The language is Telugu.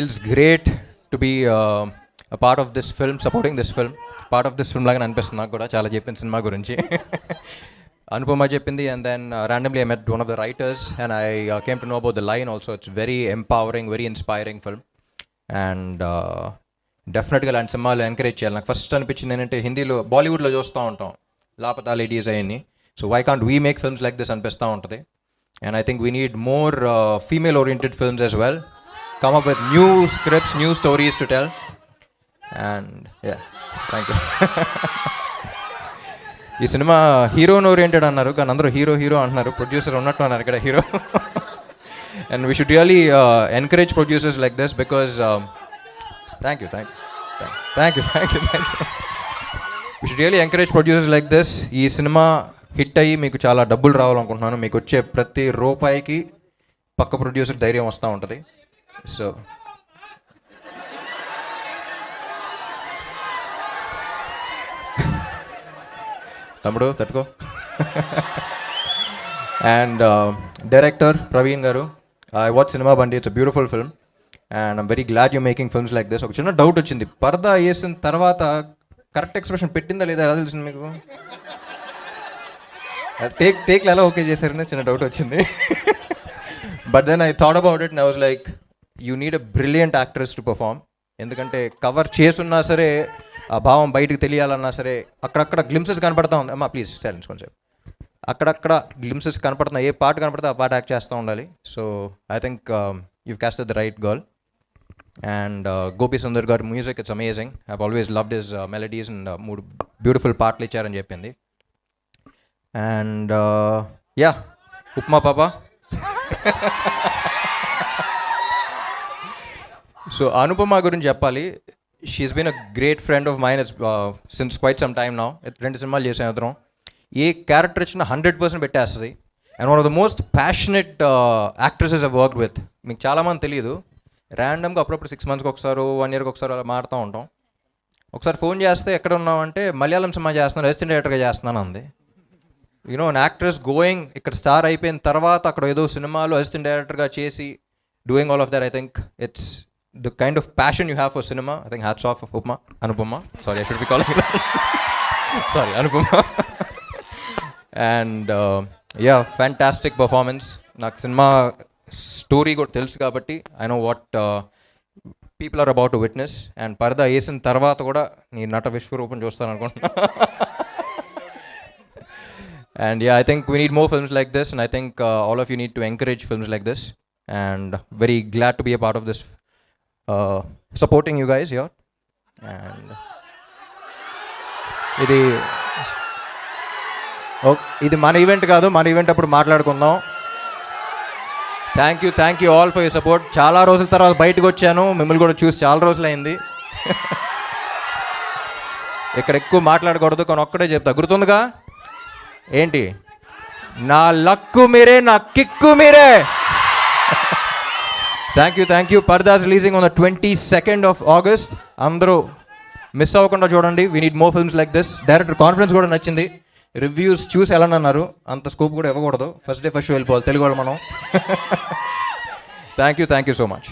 Feels great to be part of this film supporting this film part of this film లాగా అనిపిస్తుంది నాకు కూడా చాలా చెప్పింది సినిమా గురించి. అనుపమ చెప్పింది and then randomly I met one of the writers and I came to know about the line also it's very empowering very inspiring film and డెఫినెట్గా ఇలాంటి సినిమాలు ఎంకరేజ్ చేయాలి. నాకు ఫస్ట్ అనిపించింది ఏంటంటే హిందీలో బాలీవుడ్లో చూస్తూ ఉంటాం. లాపతా లేడీస్ అయ్యి so why can't we make films like this అనిపిస్తూ ఉంటుంది. And I think we need more female oriented films as well come up with new scripts new stories to tell and yeah thank you ఈ సినిమా హీరోన్ ఓరియంటెడ్ అన్నారు కానీ అందరూ హీరో హీరో అంటున్నారు. ప్రొడ్యూసర్ ఉన్నట్టు అన్నారు ఇక్కడ hero. And we should really encourage producers like this because thank you thank you thank you thank you thank you we should really encourage producers like this ఈ సినిమా హిట్ అయ్యి మీకు చాలా డబ్బులు రావాలనుకుంటున్నాను. మీకు వచ్చే ప్రతి రూపాయికి పక్క ప్రొడ్యూసర్ ధైర్యం వస్తూ ఉంటుంది. సో తమ్ముడు తట్టుకో. And uh, director Praveen garu I watch Cinema Bandi it's beautiful film and I'm very glad you making films like this ఒక చిన్న డౌట్ వచ్చింది. పరదా వేసిన తర్వాత కరెక్ట్ ఎక్స్ప్రెషన్ పెట్టిందా లేదా ఎలా తెలిసింది మీకు? టేక్ టేక్లు ఎలా ఓకే చేశారనే చిన్న డౌట్ వచ్చింది. But then I thought about it I was like you need a brilliant actress to perform ఎందుకంటే కవర్ చేసున్నా సరే ఆ భావం బయటకు తెలియాలన్నా సరే అక్కడక్కడ గ్లిమ్సెస్ కనపడతా ఉంది. అమ్మా ప్లీజ్ సైలెన్స్ కొంచెం. అక్కడక్కడ గ్లిమ్సెస్ కనపడుతున్నాయి ఏ పాట కనపడితే ఆ పాట యాక్ట్ చేస్తూ ఉండాలి. So I think you cast the right girl and Gopi Sundar గారి music it's amazing I always loved his melodies and మూడు బ్యూటిఫుల్ పాటలు ఇచ్చారని చెప్పింది. అండ్ యా ఉప్మా పాప సో అనుపమ గురించి చెప్పాలి. She's been a great friend of mine since quite some time నా రెండు సినిమాలు చేసిన అతను ఏ క్యారెక్టర్ ఇచ్చిన హండ్రెడ్ పర్సెంట్ పెట్టేస్తుంది. And one of the most passionate actresses I work with మీకు చాలామంది తెలియదు. ర్యాండమ్గా అప్పుడప్పుడు సిక్స్ మంత్స్కి ఒకసారి వన్ ఇయర్కి ఒకసారి అలా మారుతూ ఉంటాం. ఒకసారి ఫోన్ చేస్తే ఎక్కడ ఉన్నామంటే మలయాళం సినిమా చేస్తున్నాను రెసిడెంట్ డైరెక్టర్గా చేస్తున్నాను అంది. You know an actress going ఇక్కడ స్టార్ అయిపోయిన తర్వాత అక్కడ ఏదో సినిమాలో అసిస్టెంట్ డైరెక్టర్గా చేసి doing all of there I think it's the kind of passion you have for cinema I think hats off Upama Anupama sorry I should be calling sorry Anupama and yeah fantastic performance నాకు సినిమా స్టోరీ కూడా తెలుసు కాబట్టి I know what people are about to witness and Paradha వేసిన తర్వాత కూడా నీ నట విశ్వరూపం చూస్తాను అనుకుంటున్నా and yeah i think we need more films like this. And i think uh, all of you need to encourage films like this. And very glad to be a part of supporting you guys your and ఇది oh, ఇది మన ఈవెంట్ కాదు మన ఈవెంట్ అప్పుడు మాట్లాడుకుందాం. Thank you thank you all for you support చాలా రోజుల తర్వాత బయటకు వచ్చాను మిమ్మల్ని కూడా చూసి చాలా రోజులైంది. ఇక్కడ ఎక్కువ మాట్లాడకూడదు కానీ ఒక్కడే చెప్తా. గుర్తుందిగా? ఏంటి? నా లక్కు మీరే నా కిక్కు మీరే. Thank you thank you Paradha's releasing on the twenty second of August అందరూ మిస్ అవ్వకుండా చూడండి. We need more films like this director confidence కూడా నచ్చింది. రివ్యూస్ చూసి ఎలా అన్నారు అంత స్కోప్ కూడా ఇవ్వకూడదు. ఫస్ట్ డే ఫస్ట్ షో వెళ్ళిపోవాలి. తెలుగు వాళ్ళు మనం. Thank you thank you so much